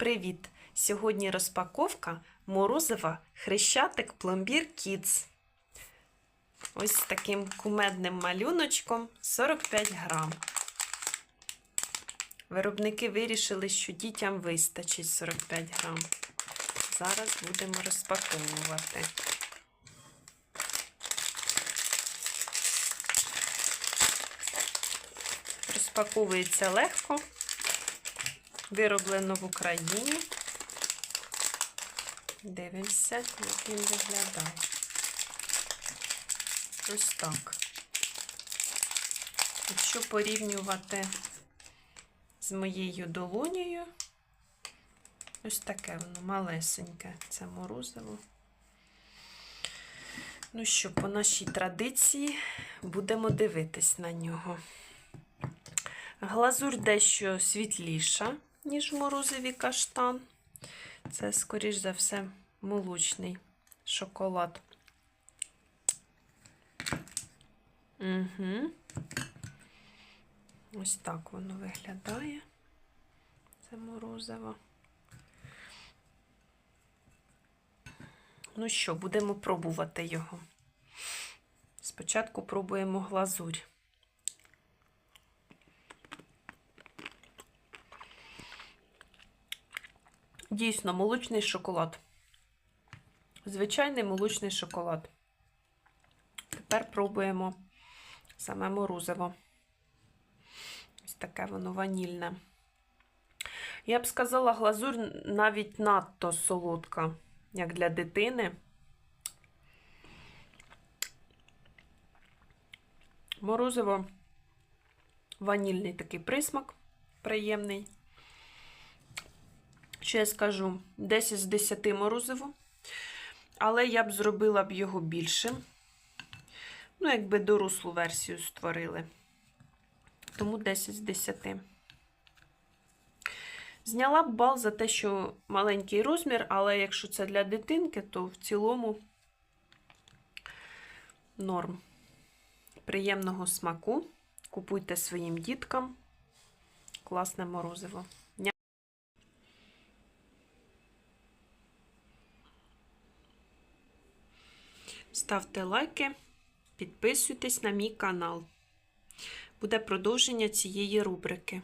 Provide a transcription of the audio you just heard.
Привіт! Сьогодні розпаковка морозива Хрещатик Пломбір Kids. Ось таким кумедним малюночком 45 грам. Виробники вирішили, що дітям вистачить 45 грам. Зараз будемо розпаковувати. Розпаковується легко. Вироблено в Україні. Дивимося, як він виглядає. Ось так. Якщо порівнювати з моєю долонею, ось таке воно малесеньке, це морозиво. Ну що, по нашій традиції будемо дивитись на нього. Глазурь дещо світліша, ніж морозиві каштан. Це, скоріш за все, молочний шоколад. Угу. Ось так воно виглядає. Це морозиво. Ну що, будемо пробувати його. Спочатку пробуємо глазурь. Дійсно, молочний шоколад. Звичайний молочний шоколад. Тепер пробуємо саме морозиво. Ось таке воно ванільне. Я б сказала, глазурь навіть надто солодка, як для дитини. Морозиво ванільний такий присмак, приємний. Що я скажу, 10 з 10 морозиво, але я б зробила б його більшим. Ну, якби дорослу версію створили. Тому 10 з 10. Зняла б бал за те, що маленький розмір, але якщо це для дитинки, то в цілому норм. Приємного смаку. Купуйте своїм діткам. Класне морозиво. Ставте лайки, підписуйтесь на мій канал. Буде продовження цієї рубрики.